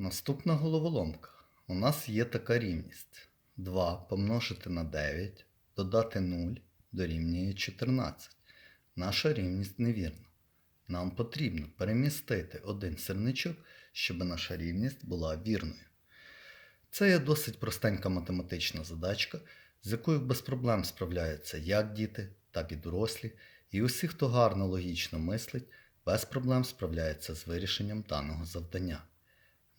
Наступна головоломка. У нас є така рівність. 2 помножити на 9, додати 0 дорівнює 14. Наша рівність невірна. Нам потрібно перемістити один сірничок, щоб наша рівність була вірною. Це є досить простенька математична задачка, з якою без проблем справляються як діти, так і дорослі, і усі, хто гарно логічно мислить, без проблем справляються з вирішенням даного завдання.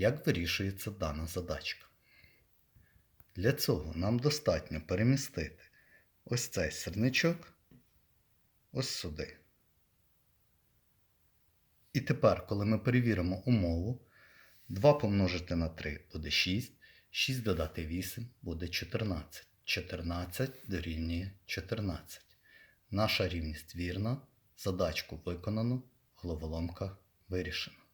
Як вирішується дана задачка? Для цього нам достатньо перемістити ось цей сірничок ось сюди. І тепер, коли ми перевіримо умову, 2 помножити на 3 буде 6, 6 додати 8 буде 14. 14 дорівнює 14. Наша рівність вірна, задачку виконано, головоломка вирішена.